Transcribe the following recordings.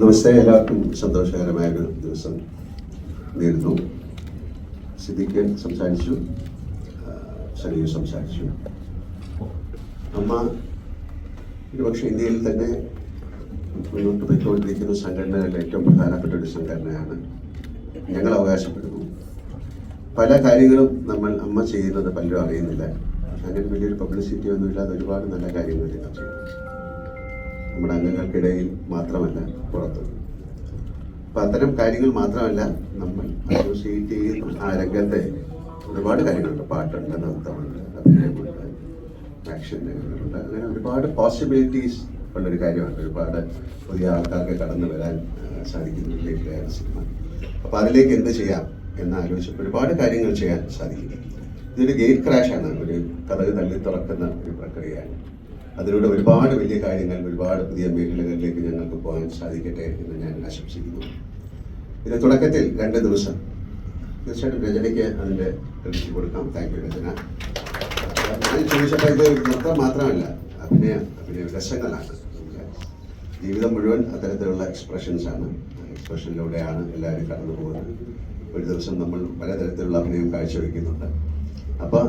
നമസ്തേ എല്ലാവർക്കും സന്തോഷകരമായ ഒരു ദിവസം നേരുന്നു. സിദ്ദിഖ് സംസാരിച്ചു. സലീം സംസാരിച്ചു. അമ്മ ഒരുപക്ഷെ ഇന്ത്യയിൽ തന്നെ മുന്നോട്ട് പോയിക്കൊണ്ടിരിക്കുന്ന സംഘടനകളിൽ ഏറ്റവും പ്രധാനപ്പെട്ട ഒരു സംഘടനയാണ്. ഞങ്ങൾ അവകാശപ്പെടുന്നു. പല കാര്യങ്ങളും നമ്മൾ അമ്മ ചെയ്യുന്നത് പലരും അറിയുന്നില്ല. അങ്ങനെ വലിയൊരു പബ്ലിസിറ്റി ഒന്നുമില്ലാതെ ഒരുപാട് നല്ല കാര്യങ്ങൾ ഞങ്ങൾ ചെയ്യും നമ്മുടെ അംഗങ്ങൾക്കിടയിൽ മാത്രമല്ല പുറത്തും. അപ്പം അത്തരം കാര്യങ്ങൾ മാത്രമല്ല നമ്മൾ അസോസിയേറ്റ് ചെയ്യുന്ന ആ രംഗത്തെ ഒരുപാട് കാര്യങ്ങളുണ്ട്. പാട്ടുണ്ട് നൃത്തമുണ്ട് അഭിനയമുണ്ട് ആക്ഷൻ രംഗങ്ങളുണ്ട്. അങ്ങനെ ഒരുപാട് പോസിബിലിറ്റീസ് ഉള്ളൊരു കാര്യമാണ്. ഒരുപാട് പുതിയ ആൾക്കാർക്ക് കടന്നു വരാൻ സാധിക്കുന്നുണ്ട് സിനിമ. അപ്പോൾ അതിലേക്ക് എന്ത് ചെയ്യാം എന്ന് ആലോചിച്ച് ഒരുപാട് കാര്യങ്ങൾ ചെയ്യാൻ സാധിക്കും. ഇതൊരു ഗേറ്റ് ക്രാഷാണ് ഒരു കഥകൾ തള്ളി തുറക്കുന്ന ഒരു പ്രക്രിയയാണ്. അതിലൂടെ ഒരുപാട് വലിയ കാര്യങ്ങൾ ഒരുപാട് പുതിയ മേഖലകളിലേക്ക് ഞങ്ങൾക്ക് പോകാൻ സാധിക്കട്ടെ എന്ന് ഞാൻ ആശംസിക്കുന്നു. ഇത് തുടക്കത്തിൽ രണ്ട് ദിവസം. തീർച്ചയായിട്ടും രചനയ്ക്ക് അതിന്റെ ക്രെഡിറ്റ് കൊടുക്കാം. Thank you Rachana. ചോദിച്ചപ്പോൾ ഇത് നൃത്തം മാത്രമല്ല അഭിനയ അഭിനയ രസങ്ങളാണ്. ജീവിതം മുഴുവൻ അത്തരത്തിലുള്ള എക്സ്പ്രഷൻസ് ആണ്. എക്സ്പ്രഷനിലൂടെയാണ് എല്ലാവരും കടന്നു പോകുന്നത് ഒരു ദിവസം നമ്മൾ പലതരത്തിലുള്ള അഭിനയം കാഴ്ചവെക്കുന്നുണ്ട്. അപ്പോൾ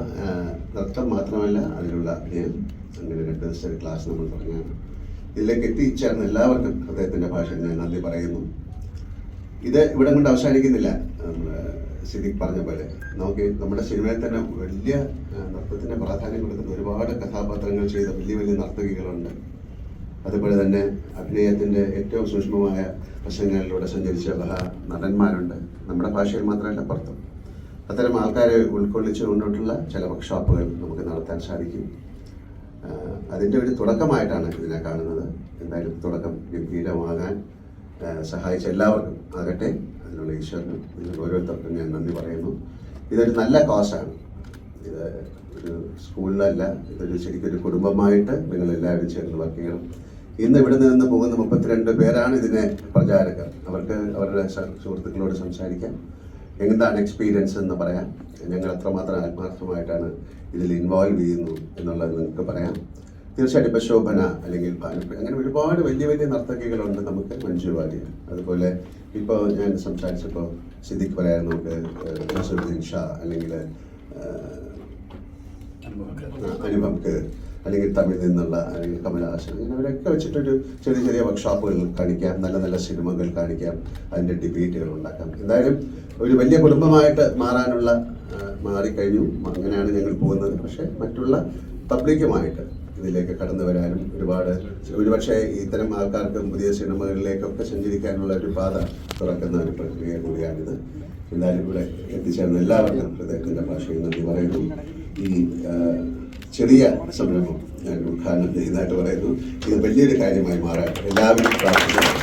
നൃത്തം മാത്രമല്ല അതിലുള്ള അഭിനയം അങ്ങനെ രണ്ട് ദിവസത്തെ ക്ലാസ് നമ്മൾ തുടങ്ങിയാണ് ഇതിലേക്ക് എത്തിച്ചേർന്ന എല്ലാവർക്കും അദ്ദേഹത്തിന്റെ ഭാഷയിൽ ഞാൻ നന്ദി പറയുന്നു. ഇത് ഇവിടെ കൊണ്ട് അവസാനിക്കുന്നില്ല. സിദ്ദിഖ് പറഞ്ഞ പോലെ. നമുക്ക് നമ്മുടെ സിനിമയിൽ തന്നെ വലിയ നൃത്തത്തിന്റെ പ്രാധാന്യം കൊടുക്കുന്ന ഒരുപാട് കഥാപാത്രങ്ങൾ ചെയ്ത വലിയ വലിയ നർത്തകികളുണ്ട്. അതുപോലെ തന്നെ അഭിനയത്തിന്റെ ഏറ്റവും സൂക്ഷ്മമായ വശങ്ങളിലൂടെ സഞ്ചരിച്ച നടന്മാരുണ്ട്. നമ്മുടെ ഭാഷയിൽ മാത്രമല്ല പുറത്തും. അത്തരം ആൾക്കാരെ ഉൾക്കൊള്ളിച്ച് കൊണ്ടിട്ടുള്ള ചില വർക്ക്ഷോപ്പുകൾ നമുക്ക് നടത്താൻ സാധിക്കും. അതിന്റെ ഒരു തുടക്കമായിട്ടാണ് ഇതിനെ കാണുന്നത്. എന്തായാലും തുടക്കം ഗംഭീരമാകാൻ സഹായിച്ച എല്ലാവർക്കും ആകട്ടെ. അതിനുള്ള ഈശ്വരനും നിങ്ങൾ ഓരോരുത്തർക്കും ഞാൻ നന്ദി പറയുന്നു. ഇതൊരു നല്ല കോസാണ് ഇത് ഒരു സ്കൂളിലല്ല ഇതൊരു ശരിക്കും ഒരു കുടുംബമായിട്ട് നിങ്ങൾ എല്ലാവരും ചേർന്ന് വർക്ക് ചെയ്യണം. ഇന്ന് ഇവിടെ നിന്ന് പോകുന്ന മുപ്പത്തിരണ്ട് പേരാണ് ഇതിനെ പ്രചാരകർ. അവർക്ക് അവരുടെ സുഹൃത്തുക്കളോട് സംസാരിക്കാം. എന്താണ് എക്സ്പീരിയൻസ് എന്ന് പറയാം. ഞങ്ങൾ എത്രമാത്രം ആത്മാർത്ഥമായിട്ടാണ് ഇതിൽ ഇൻവോൾവ് ചെയ്യുന്നു എന്നുള്ളത് നിങ്ങൾക്ക് പറയാം. തീർച്ചയായിട്ടും ഇപ്പോൾ ശോഭന അല്ലെങ്കിൽ ഭാനുപ്രിയ അങ്ങനെ ഒരുപാട് വലിയ വലിയ നർത്തകികളുണ്ട് നമുക്ക് മഞ്ജു വാര്യർ അതുപോലെ ഇപ്പോൾ ഞാൻ സംസാരിച്ചപ്പോൾ സിദ്ദിഖ് പറയാൻ നമുക്ക് നസുദ്ദീൻ ഷാ അല്ലെങ്കിൽ അനുപംക്ക് അല്ലെങ്കിൽ തമിഴിൽ നിന്നുള്ള അല്ലെങ്കിൽ കമലഹാസൻ അങ്ങനെ അവരൊക്കെ വെച്ചിട്ടൊരു ചെറിയ ചെറിയ വർക്ക്ഷോപ്പുകൾ കാണിക്കാം. നല്ല നല്ല സിനിമകൾ കാണിക്കാം. അതിന്റെ ഡിബേറ്റുകൾ ഉണ്ടാക്കാം. എന്തായാലും ഒരു വലിയ കുടുംബമായിട്ട് മാറാനുള്ള മാറിക്കഴിഞ്ഞു. അങ്ങനെയാണ് ഞങ്ങൾ പോകുന്നത്. പക്ഷേ മറ്റുള്ള പബ്ലിക്കുമായിട്ട് ഇതിലേക്ക് കടന്നു വരാനും ഒരുപാട് ഒരുപക്ഷെ ഇത്തരം ആൾക്കാർക്ക് പുതിയ സിനിമകളിലേക്കൊക്കെ സഞ്ചരിക്കാനുള്ള ഒരു പാത തുറക്കുന്ന ഒരു പ്രക്രിയ കൂടിയാണിത്. എന്തായാലും ഇവിടെ എത്തിച്ചേർന്ന എല്ലാവർക്കും ഹൃദയത്തിന്റെ ഭാഷയിൽ നന്ദി പറയുന്നു. ഈ ചെറിയ സംരംഭം ഞാൻ ഉദ്ഘാടനം ചെയ്യുന്നതായിട്ട് പറയുന്നു. ഇത് വലിയൊരു കാര്യമായി മാറാൻ എല്ലാവരും പ്രാർത്ഥിക്കുന്നു.